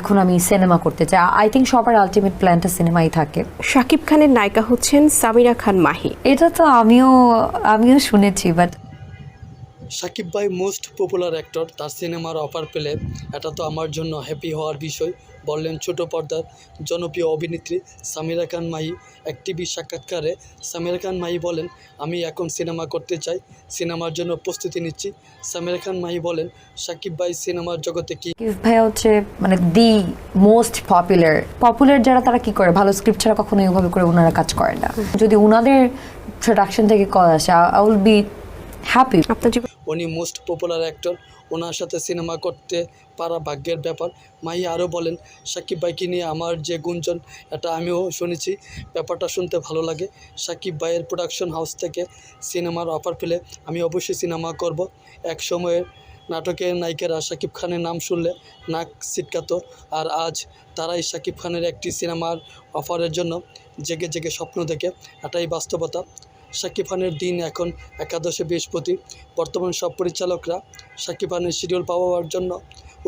এখন আমি সিনেমা করতে চাই। আই থিঙ্ক সবার আলটিমেট প্ল্যানটা সিনেমাই থাকে। শাকিব খানের নায়িকা হচ্ছেন সামিরা খান মাহি। এটা তো আমিও আমিও শুনেছি বাট সাকিব ভাই মোস্ট পপুলার অ্যাক্টর, তার সিনেমার অফার পেলে এটা তো আমার জন্য হ্যাপি হওয়ার বিষয়, বললেন ছোট পর্দার জনপ্রিয় অভিনেত্রী সামিরা খান মাহি। এক টিভি সাক্ষাৎকারে সামিরা খান মাহি বলেন, আমি এখন সিনেমা করতে চাই, সিনেমার জন্য প্রস্তুতি নিচ্ছি। সামিরা খান মাহি বলেন, সাকিব ভাই সিনেমার জগতে কি ভাই হচ্ছে মানে দি মোস্ট পপুলার পপুলার যারা তারা কি করে? ভালো স্ক্রিপ্ট ছাড়া কখনো এইভাবে করে ওনারা কাজ করেন না। যদি ওনাদের প্রোডাকশন থেকে কল আসে আই উইল বি হ্যাপি আপনার জীবন উনি মোস্ট পপুলার অ্যাক্টর ওনার সাথে সিনেমা করতে পারা ভাগ্যের ব্যাপার। মাহি আরও বলেন সাকিব ভাইকে নিয়ে আমার যে গুঞ্জন এটা আমিও শুনেছি। ব্যাপারটা শুনতে ভালো লাগে। সাকিব ভাইয়ের প্রোডাকশন হাউস থেকে সিনেমার অফার পেলে আমি অবশ্যই সিনেমা করব। এক সময়ের নাটকের নায়িকারা সাকিব খানের নাম শুনলে নাক ছিটকাতো। আর আজ তারাই সাকিব খানের একটি সিনেমার অফারের জন্য জেগে জেগে স্বপ্ন দেখে। এটাই বাস্তবতা। সাকিব খানের দিন এখন একাদশে বৃহস্পতি। বর্তমান সব পরিচালকরা সাকিব খানের শিডিউল পাওয়ার জন্য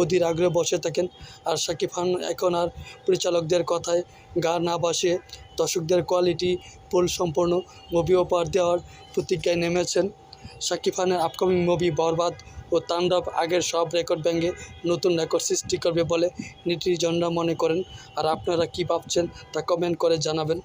অধীর আগ্রহে বসে থাকেন। আর সাকিব খান এখন আর পরিচালকদের কথায় গা না বাসিয়ে দর্শকদের কোয়ালিটি ফুল সম্পূর্ণ মুভি উপহার দেওয়ার প্রতিজ্ঞায় নেমেছেন। সাকিব খানের আপকামিং মুভি বরবাদ ও তাণ্ডব আগের সব রেকর্ড ব্যাঙ্গে নতুন রেকর্ড সৃষ্টি করবে বলে নিটিজনরা মনে করেন। আর আপনারা কী ভাবছেন তা কমেন্ট করে জানাবেন।